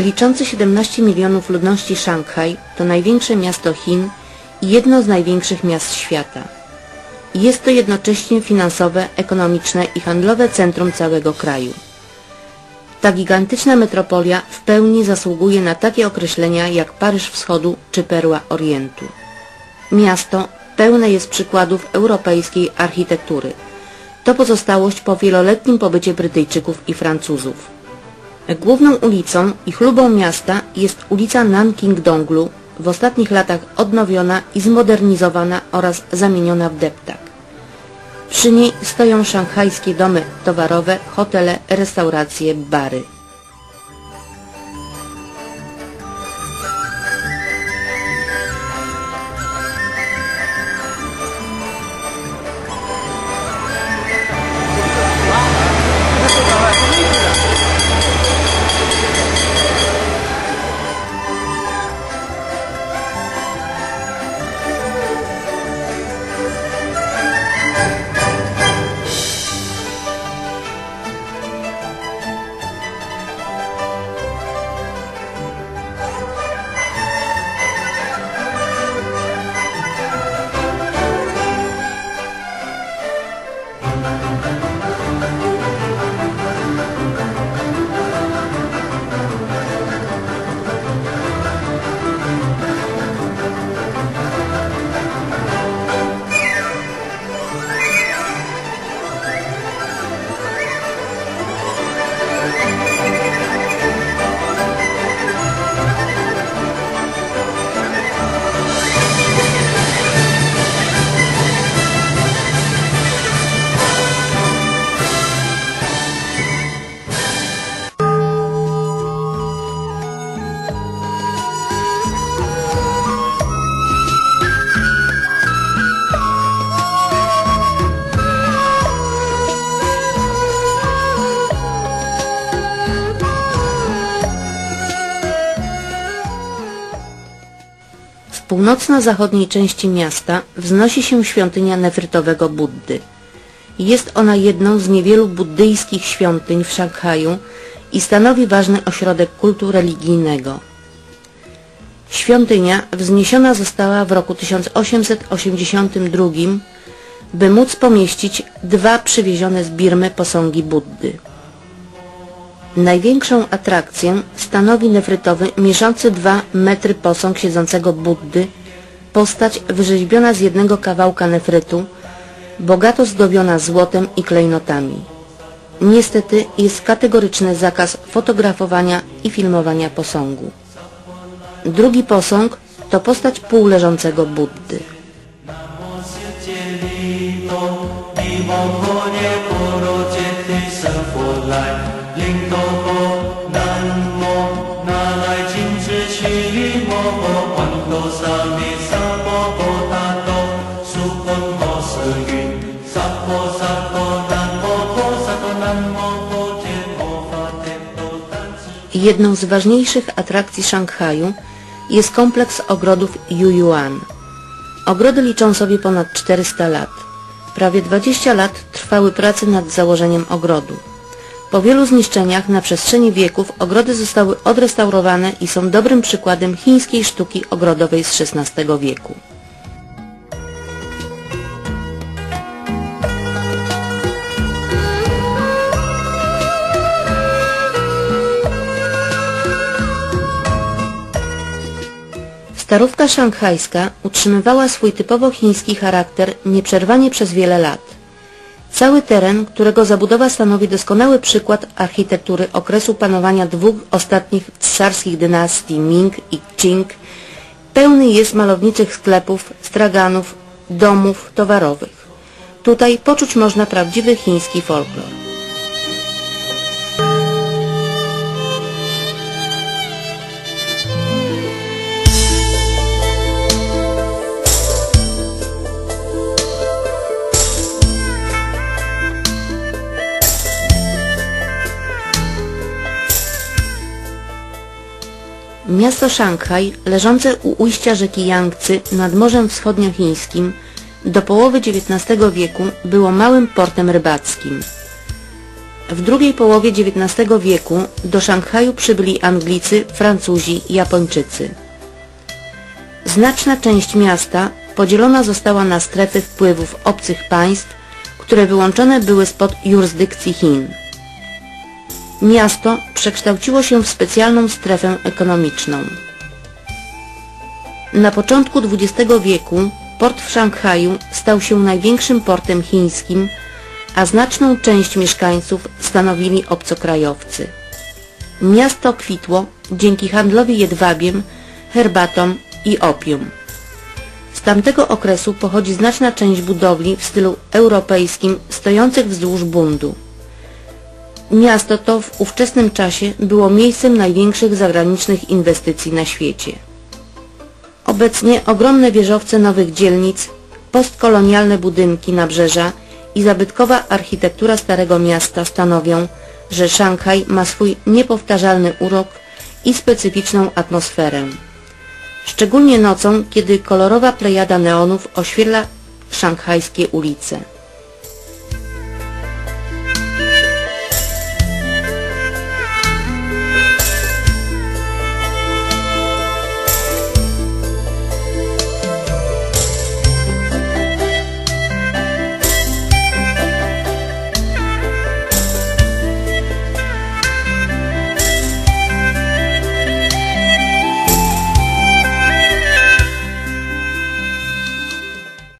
Liczący 17 milionów ludności Szanghaj to największe miasto Chin i jedno z największych miast świata. Jest to jednocześnie finansowe, ekonomiczne i handlowe centrum całego kraju. Ta gigantyczna metropolia w pełni zasługuje na takie określenia jak Paryż Wschodu czy Perła Orientu. Miasto pełne jest przykładów europejskiej architektury. To pozostałość po wieloletnim pobycie Brytyjczyków i Francuzów. Główną ulicą i chlubą miasta jest ulica Nanking Donglu, w ostatnich latach odnowiona i zmodernizowana oraz zamieniona w deptak. Przy niej stoją szanghajskie domy towarowe, hotele, restauracje, bary. Północno-zachodniej części miasta wznosi się świątynia nefrytowego Buddy. Jest ona jedną z niewielu buddyjskich świątyń w Szanghaju i stanowi ważny ośrodek kultu religijnego. Świątynia wzniesiona została w roku 1882, by móc pomieścić dwa przywiezione z Birmy posągi Buddy. Największą atrakcję stanowi nefrytowy, mierzący 2 metry posąg siedzącego Buddy, postać wyrzeźbiona z jednego kawałka nefrytu, bogato zdobiona złotem i klejnotami. Niestety jest kategoryczny zakaz fotografowania i filmowania posągu. Drugi posąg to postać półleżącego Buddy. Jedną z ważniejszych atrakcji Szanghaju jest kompleks ogrodów Yuyuan. Ogrody liczą sobie ponad 400 lat. Prawie 20 lat trwały prace nad założeniem ogrodu. Po wielu zniszczeniach na przestrzeni wieków ogrody zostały odrestaurowane i są dobrym przykładem chińskiej sztuki ogrodowej z XVI wieku. Starówka szanghajska utrzymywała swój typowo chiński charakter nieprzerwanie przez wiele lat. Cały teren, którego zabudowa stanowi doskonały przykład architektury okresu panowania dwóch ostatnich cesarskich dynastii Ming i Qing, pełny jest malowniczych sklepów, straganów, domów towarowych. Tutaj poczuć można prawdziwy chiński folklor. Miasto Szanghaj, leżące u ujścia rzeki Yangtze nad Morzem Wschodniochińskim, do połowy XIX wieku było małym portem rybackim. W drugiej połowie XIX wieku do Szanghaju przybyli Anglicy, Francuzi i Japończycy. Znaczna część miasta podzielona została na strefy wpływów obcych państw, które wyłączone były spod jurysdykcji Chin. Miasto przekształciło się w specjalną strefę ekonomiczną. Na początku XX wieku port w Szanghaju stał się największym portem chińskim, a znaczną część mieszkańców stanowili obcokrajowcy. Miasto kwitło dzięki handlowi jedwabiem, herbatą i opium. Z tamtego okresu pochodzi znaczna część budowli w stylu europejskim stojących wzdłuż bundu. Miasto to w ówczesnym czasie było miejscem największych zagranicznych inwestycji na świecie. Obecnie ogromne wieżowce nowych dzielnic, postkolonialne budynki nabrzeża i zabytkowa architektura Starego Miasta stanowią, że Szanghaj ma swój niepowtarzalny urok i specyficzną atmosferę. Szczególnie nocą, kiedy kolorowa plejada neonów oświetla szanghajskie ulice.